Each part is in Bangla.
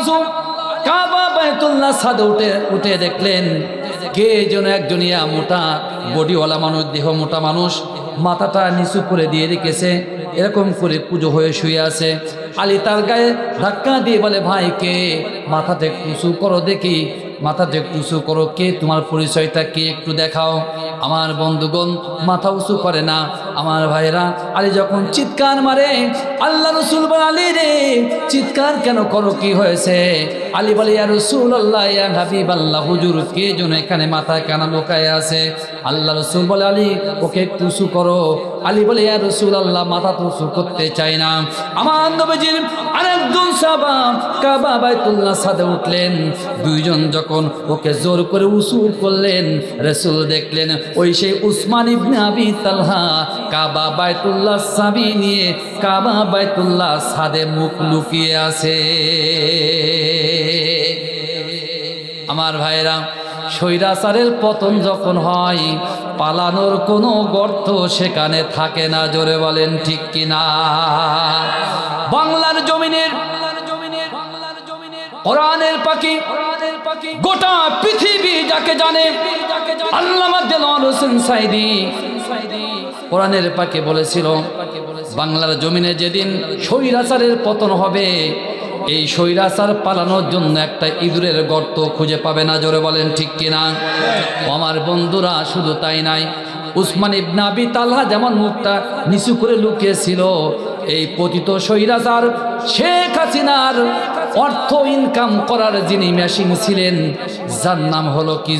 আজু কাবা বাইতুল্লাহ সাদে উঠে উঠে দেখলেন কে যেন একজনিয়া মোটা বডিওয়ালা মানুষ, দেহ মোটা মানুষ, মাথাটা নিচু করে দিয়ে রেখেছে, এরকম করে পুজো হয়ে শুয়ে আছে। আলী তার গায়ে ধাক্কা দিয়ে বলে, ভাই, কে? মাথাতে একটু উঁচু করো দেখি। মাথাতে একটু উঁচু করো কে? তোমার পরিচয়টা কে একটু দেখাও। আমার বন্ধুগণ, মাথা উঁচু করে না। আমার ভাইরা, আলী যখন চিৎকার মারে, আল্লাহ রসুল বলে, আলী রে, চিৎকার কেন করো, কি হয়েছে? আলী বলে, ইয়া রসুল আল্লাহ আল্লাহ হুজুর, কে যেন এখানে মাথায় কানা লোকায় আছে? আল্লাহ রসুল বলে, আলী, ওকে উঁচু করো। আলী বলে, ইয়া রসুল আল্লাহ মাথা উঁচু করতে চাই না। আমার নবীজির আরেকজন সাবা কাবা বাইতুল্লাহ সাদে উঠলেন। দুইজন যখন ওকে জোর করে উঁচু করলেন, রসুল দেখলেন, ওই সেই উসমান ইবনে আবি তালহা কাবা বাইতুল্লাহ সাবি নিয়ে কাবা বাইতুল্লাহ সাদে মুখ লুকিয়ে আছে। আমার ভাইরা, স্বৈরাচারের পতন যখন হয়, পালানোর কোনো গর্ত সেখানে থাকে না, জোরে বলেন ঠিক কিনা? বাংলার জমিনের, কোরআনের পাখি, গোটা পৃথিবী যাকে জানে, আল্লামা দেলোয়ার হোসেন সাইদি কোরআনের পাকে বলেছিল, বাংলার জমিনে যেদিন স্বৈরাচারের পতন হবে, এই স্বৈরাচার পালানোর জন্য একটা ইঁদুরের গর্ত খুঁজে পাবে না, জোরে বলেন ঠিক কিনা? আমার বন্ধুরা, শুধু তাই নাই, উসমান ইবনা আবি তালহা যেমন মুখটা নিচু করে লুকিয়েছিল, এই পতিত স্বৈরাচার শেখ হাসিনার অর্থ ইনকাম করার যিনি মেশিন ছিলেন, যার নাম হলো কি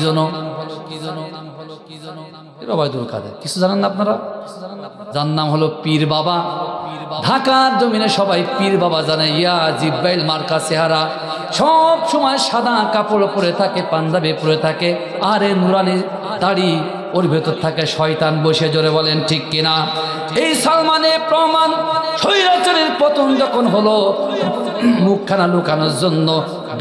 রবায়দুল কাদের। কিছু জানেন না আপনারা? যার নাম হলো পীর বাবা। ঢাকার জমিনে সবাই পীর বাবা জানে। ইয়া জিব্বাইল মার্কা চেহারা। সব সময় সাদা কাপড় পরে থাকে, পাঞ্জাবি পরে থাকে। আরে নুরানি দাড়ি ওর ভেতর থাকে। শয়তান বসে জোরে বলেন, ঠিক কিনা? এই সালমানের প্রমাণ স্বৈরাচারের পতন যখন হলো মুখখানা লুকানোর জন্য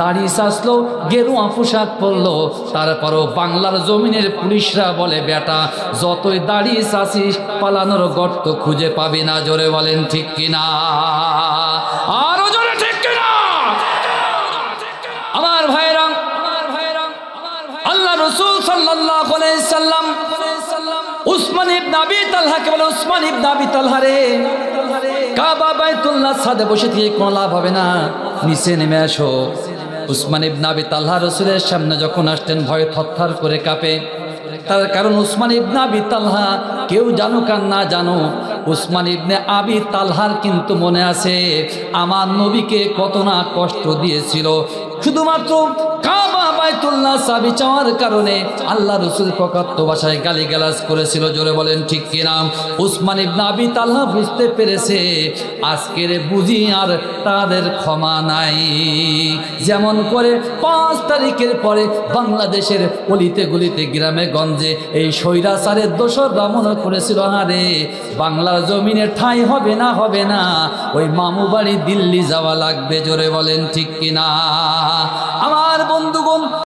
দাড়ি চাচলো গেরুয়া পোশাক পরলো। তারপরও বাংলার জমিনের পুলিশরা বলে, বেটা, যতই দাড়ি চাচিস পালানোর গর্ত খুঁজে পাবি না। জোরে বলেন, ঠিক কিনা? আরও জোরে, ঠিক কিনা? আমার ভাইরা আল্লাহ রসুল আলাইহি সাল্লাম, উসমান ইবনে আবি তালহাকে বলে, উসমান ইবনে আবি তালহা রে। কাবা বাইতুল্লাহ সাদে বসে থেকে কোনো লাভ হবে না। নিচে নেমে আসো। উসমান ইবনে আবি তালহা রসুলের সামনে যখন আসতেন, ভয়ে থরথর করে কাঁপে। তার কারণ উসমান ইবনে আবি তালহা কেউ জানুক আর না জানো উসমান ইবনে আবি তালহার কিন্তু মনে আছে, আমার নবীকে কত না কষ্ট দিয়েছিল। শুধুমাত্র কাবা বাইতুল্লাহ সাবি চাওয়ার কারণে আল্লাহ রসুল প্রকাত্য ভাষায় গালি গালাজ করেছিল, জোরে বলেন ঠিক কিনা? উসমান ইবনে আবি তালহা বুঝতে পেরেছে, আজকের বুঝি আর তাদের ক্ষমা নাই। যেমন করে পাঁচ তারিখের পরে বাংলাদেশের অলিতে গলিতে গ্রামে গঞ্জে এই স্বৈরাচারের দোসররা মনে করেছিল হারে বাংলার জমিনে ঠাঁই হবে না হবে না। ওই মামু বাড়ি দিল্লি যাওয়া লাগবে, জোরে বলেন ঠিক কিনা? আমার